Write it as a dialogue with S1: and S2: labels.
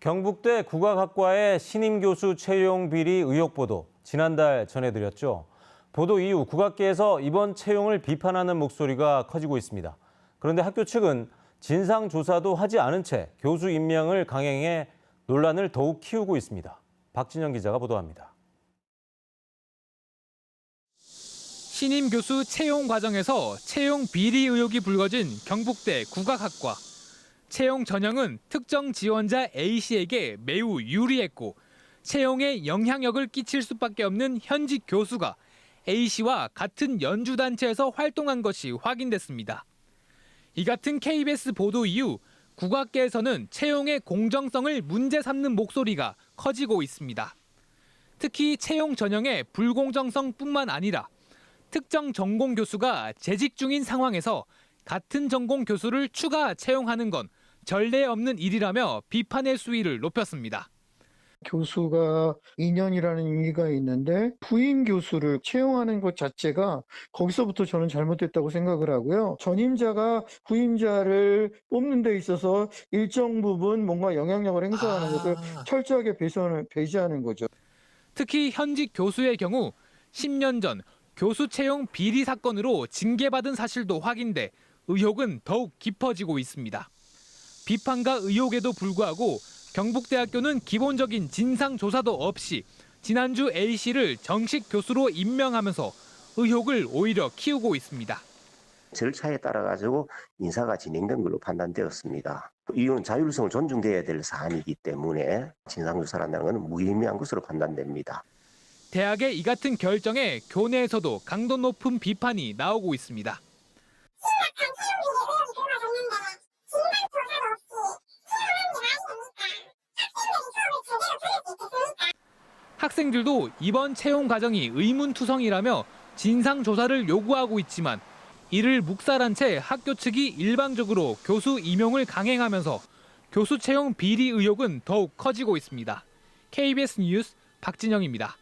S1: 경북대 국악학과의 신임 교수 채용 비리 의혹 보도 지난달 전해드렸죠. 보도 이후 국악계에서 이번 채용을 비판하는 목소리가 커지고 있습니다. 그런데 학교 측은 진상 조사도 하지 않은 채 교수 임명을 강행해 논란을 더욱 키우고 있습니다. 박진영 기자가 보도합니다.
S2: 신임 교수 채용 과정에서 채용 비리 의혹이 불거진 경북대 국악학과. 채용 전형은 특정 지원자 A씨에게 매우 유리했고 채용에 영향력을 끼칠 수밖에 없는 현직 교수가 A씨와 같은 연주단체에서 활동한 것이 확인됐습니다. 이 같은 KBS 보도 이후 국악계에서는 채용의 공정성을 문제 삼는 목소리가 커지고 있습니다. 특히 채용 전형의 불공정성뿐만 아니라 특정 전공 교수가 재직 중인 상황에서 같은 전공 교수를 추가 채용하는 건 전례 없는 일이라며 비판의 수위를 높였습니다.
S3: 교수가 2년이라는 의미가 있는데 부인 교수를 채용하는 것 자체가 거기서부터 저는 잘못됐다고 생각을 하고요. 전임자가 후임자를 뽑는 데 있어서 일정 부분 뭔가 영향력을 행사하는 것을 철저하게 배제하는, 배제하는 거죠.
S2: 특히 현직 교수의 경우 10년 전 교수 채용 비리 사건으로 징계받은 사실도 확인돼 의혹은 더욱 깊어지고 있습니다. 비판과 의혹에도 불구하고 경북대학교는 기본적인 진상 조사도 없이 지난주 A씨를 정식 교수로 임명하면서 의혹을 오히려 키우고 있습니다.
S4: 절차에 따라 가지고 인사가 진행된 걸로 판단되었습니다. 또 이유는 자율성을 존중돼야 될 사안이기 때문에 진상조사라는 것은 무의미한 것으로 판단됩니다.
S2: 대학의 이 같은 결정에 교내에서도 강도 높은 비판이 나오고 있습니다. 학생들도 이번 채용 과정이 의문투성이라며 진상 조사를 요구하고 있지만 이를 묵살한 채 학교 측이 일방적으로 교수 임용을 강행하면서 교수 채용 비리 의혹은 더욱 커지고 있습니다. KBS 뉴스 박진영입니다.